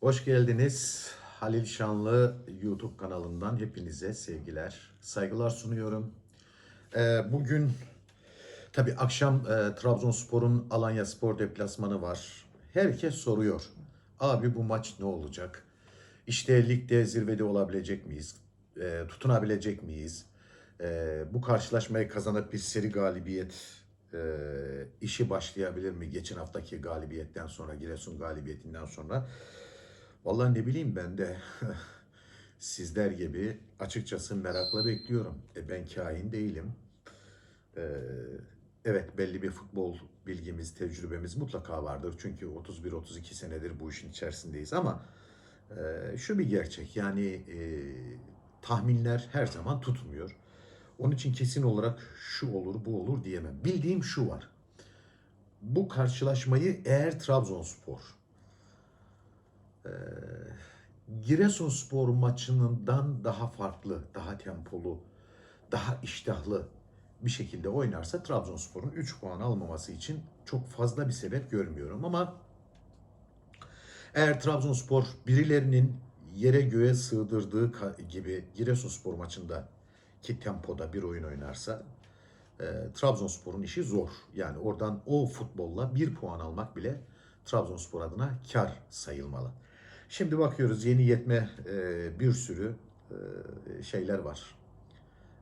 Hoş geldiniz. Halil Şanlı YouTube kanalından hepinize sevgiler, saygılar sunuyorum. Ee, bugün tabi akşam e, Trabzonspor'un Alanya Spor deplasmanı var. Herkes soruyor. Abi bu maç ne olacak? İşte ligde zirvede olabilecek miyiz? E, tutunabilecek miyiz? E, bu karşılaşmayı kazanıp bir seri galibiyet e, işi başlayabilir mi? Geçen haftaki galibiyetten sonra, Giresun galibiyetinden sonra. Vallahi ne bileyim ben de sizler gibi açıkçası merakla bekliyorum. E, ben kain değilim. E, evet belli bir futbol bilgimiz, tecrübemiz mutlaka vardır. Çünkü 31-32 senedir bu işin içerisindeyiz ama e, şu bir gerçek yani e, tahminler her zaman tutmuyor. Onun için kesin olarak şu olur bu olur diyemem. Bildiğim şu var. Bu karşılaşmayı eğer Trabzonspor Giresunspor maçından daha farklı, daha tempolu, daha iştahlı bir şekilde oynarsa Trabzonspor'un 3 puan almaması için çok fazla bir sebep görmüyorum ama eğer Trabzonspor birilerinin yere göğe sığdırdığı gibi Giresunspor maçında ki tempoda bir oyun oynarsa e, Trabzonspor'un işi zor. Yani oradan o futbolla bir puan almak bile Trabzonspor adına kar sayılmalı. Şimdi bakıyoruz yeni yetme e, bir sürü e, şeyler var.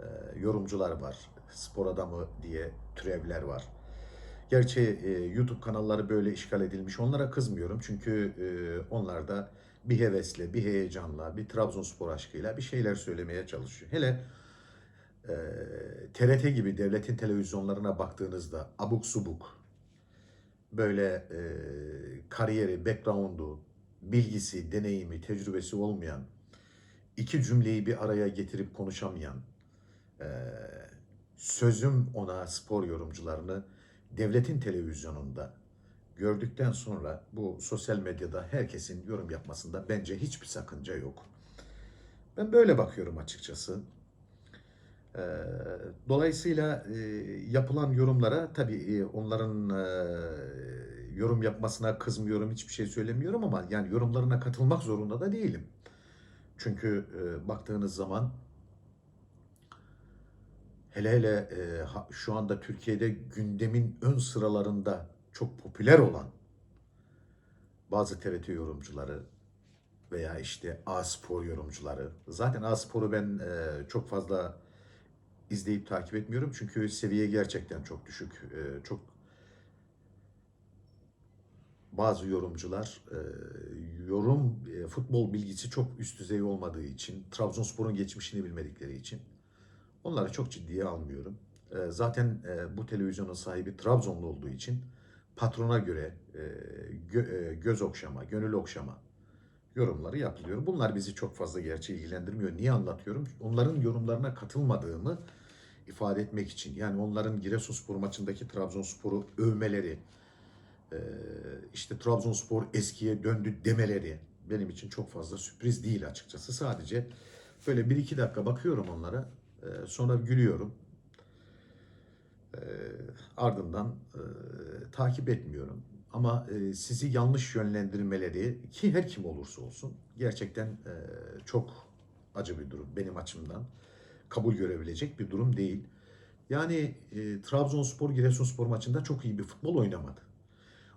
E, yorumcular var. Spor adamı diye türevler var. Gerçi e, YouTube kanalları böyle işgal edilmiş. Onlara kızmıyorum. Çünkü e, onlar da bir hevesle, bir heyecanla, bir Trabzonspor aşkıyla bir şeyler söylemeye çalışıyor. Hele e, TRT gibi devletin televizyonlarına baktığınızda abuk subuk böyle e, kariyeri, background'u, bilgisi, deneyimi, tecrübesi olmayan, iki cümleyi bir araya getirip konuşamayan, sözüm ona spor yorumcularını devletin televizyonunda gördükten sonra bu sosyal medyada herkesin yorum yapmasında bence hiçbir sakınca yok. Ben böyle bakıyorum açıkçası. Dolayısıyla yapılan yorumlara tabii onların yorum yapmasına kızmıyorum, hiçbir şey söylemiyorum ama yani yorumlarına katılmak zorunda da değilim. Çünkü e, baktığınız zaman hele hele e, ha- şu anda Türkiye'de gündemin ön sıralarında çok popüler olan bazı TRT yorumcuları veya işte A-Spor yorumcuları. Zaten A-Spor'u ben e, çok fazla izleyip takip etmiyorum çünkü seviye gerçekten çok düşük. E, çok bazı yorumcular e, yorum e, futbol bilgisi çok üst düzey olmadığı için, Trabzonspor'un geçmişini bilmedikleri için onları çok ciddiye almıyorum. E, zaten e, bu televizyonun sahibi Trabzonlu olduğu için patrona göre e, gö- e, göz okşama, gönül okşama yorumları yapılıyor. Bunlar bizi çok fazla gerçi ilgilendirmiyor. Niye anlatıyorum? Onların yorumlarına katılmadığımı ifade etmek için. Yani onların Giresunspor maçındaki Trabzonspor'u övmeleri, işte Trabzonspor eskiye döndü demeleri benim için çok fazla sürpriz değil açıkçası. Sadece böyle bir iki dakika bakıyorum onlara, e, sonra gülüyorum. E, ardından e, takip etmiyorum. Ama e, sizi yanlış yönlendirmeleri ki her kim olursa olsun gerçekten e, çok acı bir durum benim açımdan. Kabul görebilecek bir durum değil. Yani e, Trabzonspor Giresunspor maçında çok iyi bir futbol oynamadı.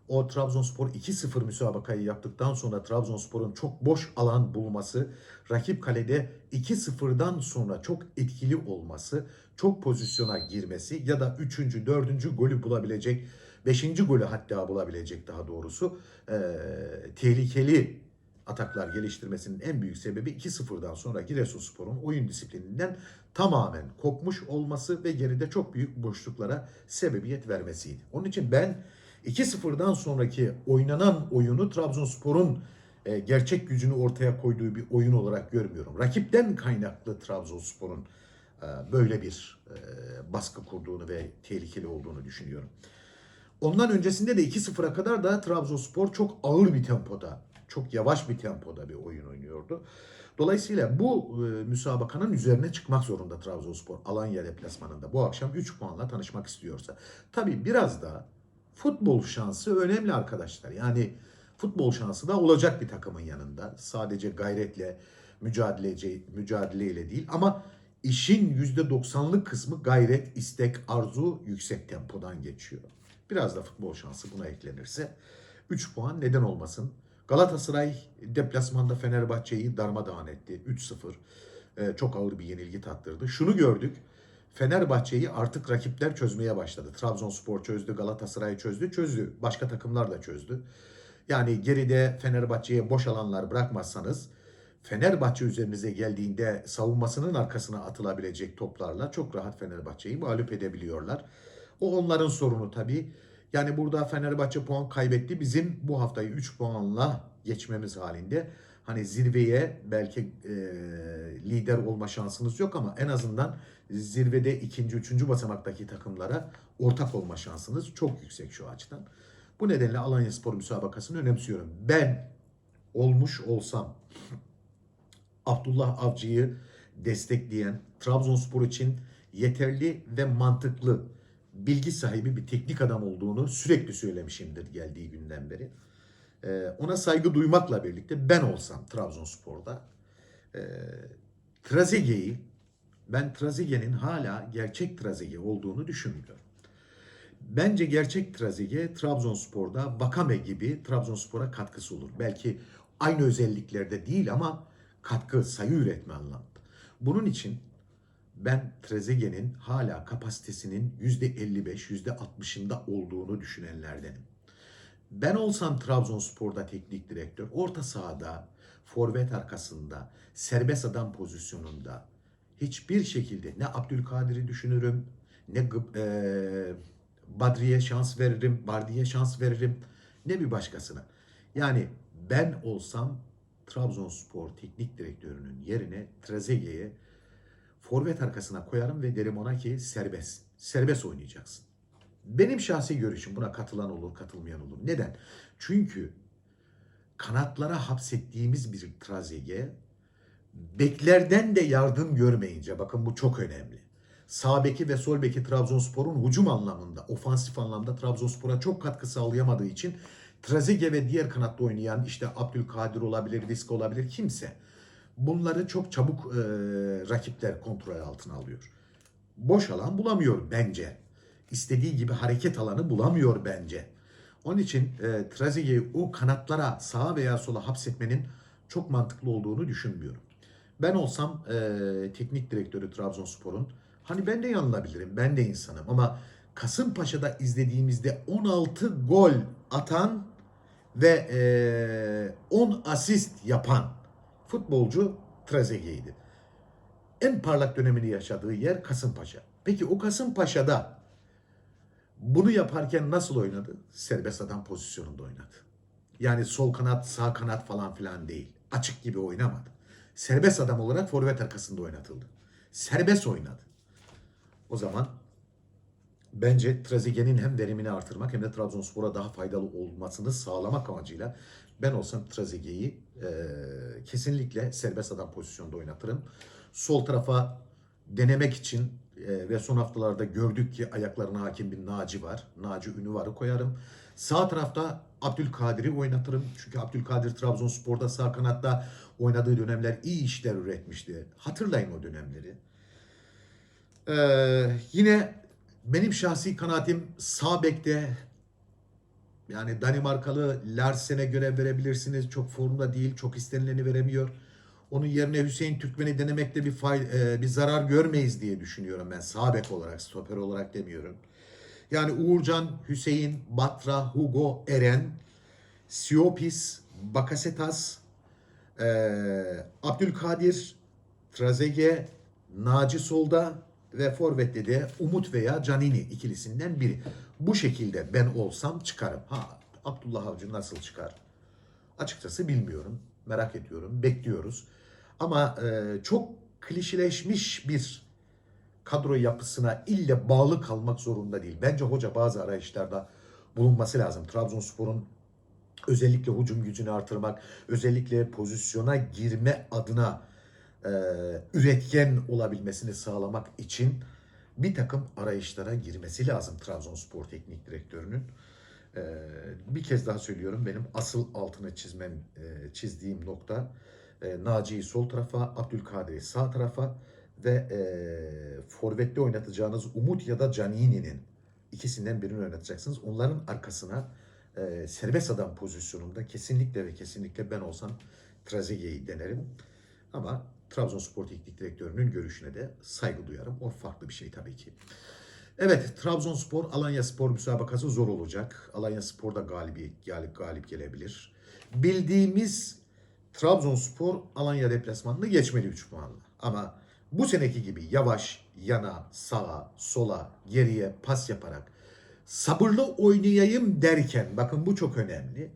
O Trabzonspor 2-0 müsabakayı yaptıktan sonra Trabzonspor'un çok boş alan bulması, rakip kalede 2-0'dan sonra çok etkili olması, çok pozisyona girmesi ya da 3. 4. golü bulabilecek, 5. golü hatta bulabilecek daha doğrusu eee, tehlikeli ataklar geliştirmesinin en büyük sebebi 2-0'dan sonra Giresunspor'un oyun disiplininden tamamen kopmuş olması ve geride çok büyük boşluklara sebebiyet vermesiydi. Onun için ben 2-0'dan sonraki oynanan oyunu Trabzonspor'un e, gerçek gücünü ortaya koyduğu bir oyun olarak görmüyorum. Rakipten kaynaklı Trabzonspor'un e, böyle bir e, baskı kurduğunu ve tehlikeli olduğunu düşünüyorum. Ondan öncesinde de 2-0'a kadar da Trabzonspor çok ağır bir tempoda, çok yavaş bir tempoda bir oyun oynuyordu. Dolayısıyla bu e, müsabakanın üzerine çıkmak zorunda Trabzonspor Alanya deplasmanında. Bu akşam 3 puanla tanışmak istiyorsa. Tabii biraz da futbol şansı önemli arkadaşlar. Yani Futbol şansı da olacak bir takımın yanında. Sadece gayretle, mücadelece, mücadeleyle değil ama işin %90'lık kısmı gayret, istek, arzu yüksek tempodan geçiyor. Biraz da futbol şansı buna eklenirse 3 puan neden olmasın. Galatasaray deplasmanda Fenerbahçe'yi darmadağın etti. 3-0. Ee, çok ağır bir yenilgi tattırdı. Şunu gördük. Fenerbahçe'yi artık rakipler çözmeye başladı. Trabzonspor çözdü, Galatasaray çözdü, çözdü. Başka takımlar da çözdü. Yani geride Fenerbahçe'ye boş alanlar bırakmazsanız Fenerbahçe üzerinize geldiğinde savunmasının arkasına atılabilecek toplarla çok rahat Fenerbahçe'yi mağlup edebiliyorlar. O onların sorunu tabii. Yani burada Fenerbahçe puan kaybetti. Bizim bu haftayı 3 puanla geçmemiz halinde hani zirveye belki e, lider olma şansınız yok ama en azından zirvede ikinci, üçüncü basamaktaki takımlara ortak olma şansınız çok yüksek şu açıdan. Bu nedenle Alanya Spor müsabakasını önemsiyorum. Ben olmuş olsam Abdullah Avcı'yı destekleyen Trabzonspor için yeterli ve mantıklı bilgi sahibi bir teknik adam olduğunu sürekli söylemişimdir geldiği günden beri. Ee, ona saygı duymakla birlikte ben olsam Trabzonspor'da e, Trezeguet'i ben Trezeguet'in hala gerçek Trezeguet olduğunu düşünmüyorum. Bence gerçek Trezeguet Trabzonspor'da Vakame gibi Trabzonspor'a katkısı olur. Belki aynı özelliklerde değil ama katkı, sayı üretme anlamında. Bunun için ben Trezeguet'in hala kapasitesinin %55, %60'ında olduğunu düşünenlerdenim. Ben olsam Trabzonspor'da teknik direktör, orta sahada, forvet arkasında, serbest adam pozisyonunda hiçbir şekilde ne Abdülkadir'i düşünürüm, ne eee, Badri'ye şans veririm, Bardi'ye şans veririm, ne bir başkasına. Yani ben olsam Trabzonspor teknik direktörünün yerine Trezeguet'e forvet arkasına koyarım ve derim ona ki serbest. Serbest oynayacaksın. Benim şahsi görüşüm buna katılan olur, katılmayan olur. Neden? Çünkü kanatlara hapsettiğimiz bir Trezeguet beklerden de yardım görmeyince bakın bu çok önemli. Sağ beki ve sol beki Trabzonspor'un hücum anlamında, ofansif anlamda Trabzonspor'a çok katkı sağlayamadığı için Trezeguet ve diğer kanatta oynayan işte Abdülkadir olabilir, Viska olabilir kimse bunları çok çabuk e, rakipler kontrol altına alıyor. Boş alan bulamıyor bence. İstediği gibi hareket alanı bulamıyor bence. Onun için e, Trezeguet'i o kanatlara sağa veya sola hapsetmenin çok mantıklı olduğunu düşünmüyorum. Ben olsam e, teknik direktörü Trabzonspor'un hani ben de yanılabilirim. Ben de insanım ama Kasımpaşa'da izlediğimizde 16 gol atan ve e, 10 asist yapan futbolcu Trezeguet'ydi. En parlak dönemini yaşadığı yer Kasımpaşa. Peki o Kasımpaşa'da bunu yaparken nasıl oynadı? Serbest adam pozisyonunda oynadı. Yani sol kanat, sağ kanat falan filan değil. Açık gibi oynamadı. Serbest adam olarak forvet arkasında oynatıldı. Serbest oynadı. O zaman bence Trezeguet'in hem verimini artırmak hem de Trabzonspor'a daha faydalı olmasını sağlamak amacıyla ben olsam Trezeguet'i e, kesinlikle serbest adam pozisyonda oynatırım. Sol tarafa denemek için e, ve son haftalarda gördük ki ayaklarına hakim bir Naci var. Naci Ünüvar'ı koyarım. Sağ tarafta Abdülkadir'i oynatırım. Çünkü Abdülkadir Trabzonspor'da sağ kanatta oynadığı dönemler iyi işler üretmişti. Hatırlayın o dönemleri. Ee, yine benim şahsi kanaatim sağ bekte yani Danimarkalı Larsen'e görev verebilirsiniz. Çok formda değil, çok istenileni veremiyor. Onun yerine Hüseyin Türkmen'i denemekte bir fay, e, bir zarar görmeyiz diye düşünüyorum ben. Sağ bek olarak, stoper olarak demiyorum. Yani Uğurcan, Hüseyin, Batra, Hugo, Eren, Siopis, Bakasetas, e, Abdülkadir, Trezeguet, Naci Solda ve Forvet'te de Umut veya Canini ikilisinden biri. Bu şekilde ben olsam çıkarım. Ha Abdullah Avcı nasıl çıkar? Açıkçası bilmiyorum. Merak ediyorum. Bekliyoruz. Ama e, çok klişeleşmiş bir kadro yapısına ille bağlı kalmak zorunda değil. Bence hoca bazı arayışlarda bulunması lazım. Trabzonspor'un özellikle hücum gücünü artırmak, özellikle pozisyona girme adına e, üretken olabilmesini sağlamak için bir takım arayışlara girmesi lazım Trabzonspor Teknik Direktörü'nün. Ee, bir kez daha söylüyorum benim asıl altını çizmem e, çizdiğim nokta e, Naci'yi sol tarafa, Abdülkadir'i sağ tarafa ve e, forvette oynatacağınız Umut ya da Canini'nin ikisinden birini oynatacaksınız. Onların arkasına e, serbest adam pozisyonunda kesinlikle ve kesinlikle ben olsam Trezeguet'i denerim. Ama Trabzonspor Teknik Direktörü'nün görüşüne de saygı duyarım. O farklı bir şey tabii ki. Evet, Trabzonspor Alanya Spor müsabakası zor olacak. Alanya Spor da galibiyet galip galip gelebilir. Bildiğimiz Trabzonspor Alanya deplasmanını geçmeli 3 puanla. Ama bu seneki gibi yavaş, yana, sağa, sola, geriye pas yaparak sabırlı oynayayım derken bakın bu çok önemli.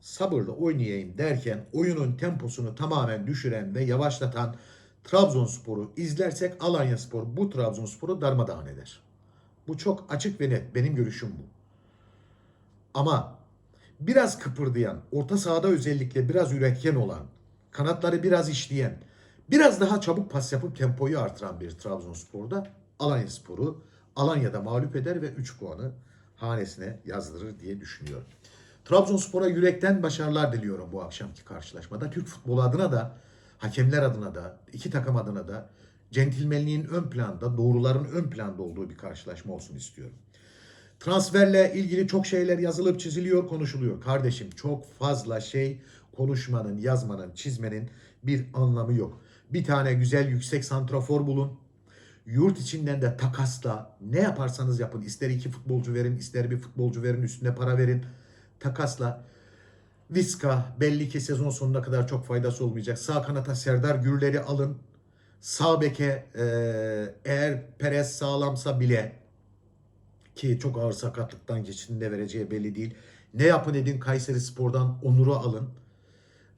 Sabırlı oynayayım derken oyunun temposunu tamamen düşüren ve yavaşlatan Trabzonspor'u izlersek Alanya Spor bu Trabzonspor'u darmadağın eder. Bu çok açık ve net. Benim görüşüm bu. Ama biraz kıpırdayan, orta sahada özellikle biraz üretken olan, kanatları biraz işleyen, biraz daha çabuk pas yapıp tempoyu artıran bir Trabzonspor'da Alanya Spor'u Alanya'da mağlup eder ve 3 puanı hanesine yazdırır diye düşünüyorum. Trabzonspor'a yürekten başarılar diliyorum bu akşamki karşılaşmada. Türk futbolu adına da, hakemler adına da, iki takım adına da centilmenliğin ön planda, doğruların ön planda olduğu bir karşılaşma olsun istiyorum. Transferle ilgili çok şeyler yazılıp çiziliyor, konuşuluyor. Kardeşim çok fazla şey konuşmanın, yazmanın, çizmenin bir anlamı yok. Bir tane güzel yüksek santrafor bulun. Yurt içinden de takasla ne yaparsanız yapın. İster iki futbolcu verin, ister bir futbolcu verin, üstüne para verin. Takasla. Viska belli ki sezon sonuna kadar çok faydası olmayacak. Sağ kanata Serdar Gürler'i alın. Sağ beke eğer Perez sağlamsa bile ki çok ağır sakatlıktan geçtiğinde vereceği belli değil. Ne yapın edin Kayseri Spor'dan Onur'u alın.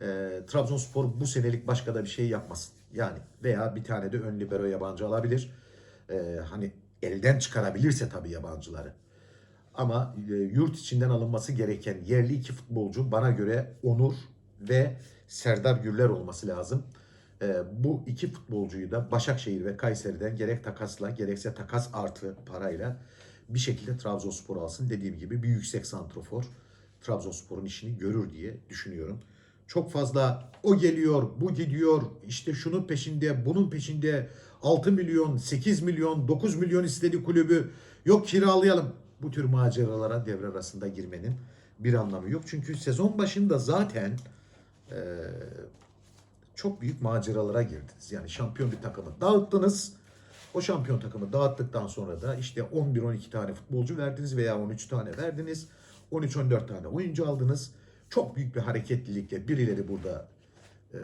E, Trabzonspor bu senelik başka da bir şey yapmasın. Yani veya bir tane de ön libero yabancı alabilir. E, hani elden çıkarabilirse tabii yabancıları. Ama e, yurt içinden alınması gereken yerli iki futbolcu bana göre Onur ve Serdar Gürler olması lazım. E, bu iki futbolcuyu da Başakşehir ve Kayseri'den gerek takasla gerekse takas artı parayla bir şekilde Trabzonspor alsın. Dediğim gibi bir yüksek santrofor Trabzonspor'un işini görür diye düşünüyorum. Çok fazla o geliyor, bu gidiyor, işte şunun peşinde, bunun peşinde 6 milyon, 8 milyon, 9 milyon istedi kulübü. Yok kiralayalım. Bu tür maceralara devre arasında girmenin bir anlamı yok. Çünkü sezon başında zaten eee, çok büyük maceralara girdiniz. Yani şampiyon bir takımı dağıttınız. O şampiyon takımı dağıttıktan sonra da işte 11-12 tane futbolcu verdiniz veya 13 tane verdiniz. 13-14 tane oyuncu aldınız. Çok büyük bir hareketlilikle birileri burada e,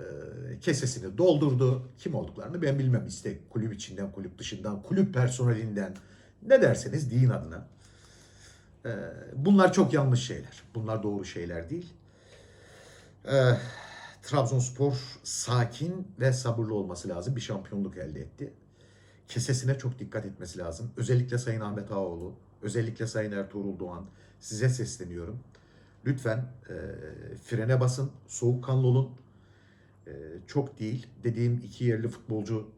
kesesini doldurdu. Kim olduklarını ben bilmem. İşte kulüp içinden, kulüp dışından, kulüp personelinden ne derseniz deyin adına. E, bunlar çok yanlış şeyler. Bunlar doğru şeyler değil. E, Trabzonspor sakin ve sabırlı olması lazım. Bir şampiyonluk elde etti. Kesesine çok dikkat etmesi lazım. Özellikle Sayın Ahmet Ağaoğlu, özellikle Sayın Ertuğrul Doğan size sesleniyorum. Lütfen e, frene basın, soğukkanlı olun. E, çok değil. Dediğim iki yerli futbolcu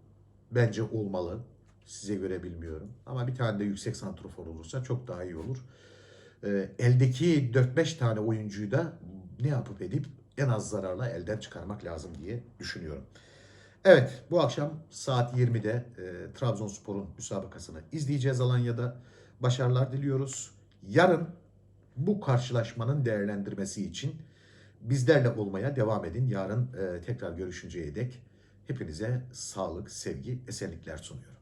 bence olmalı. Size göre bilmiyorum. Ama bir tane de yüksek santrofor olursa çok daha iyi olur. E, eldeki 4-5 tane oyuncuyu da ne yapıp edip en az zararla elden çıkarmak lazım diye düşünüyorum. Evet bu akşam saat 20'de e, Trabzonspor'un müsabakasını izleyeceğiz Alanya'da. Başarılar diliyoruz. Yarın bu karşılaşmanın değerlendirmesi için bizlerle olmaya devam edin. Yarın e, tekrar görüşünceye dek hepinize sağlık, sevgi, esenlikler sunuyorum.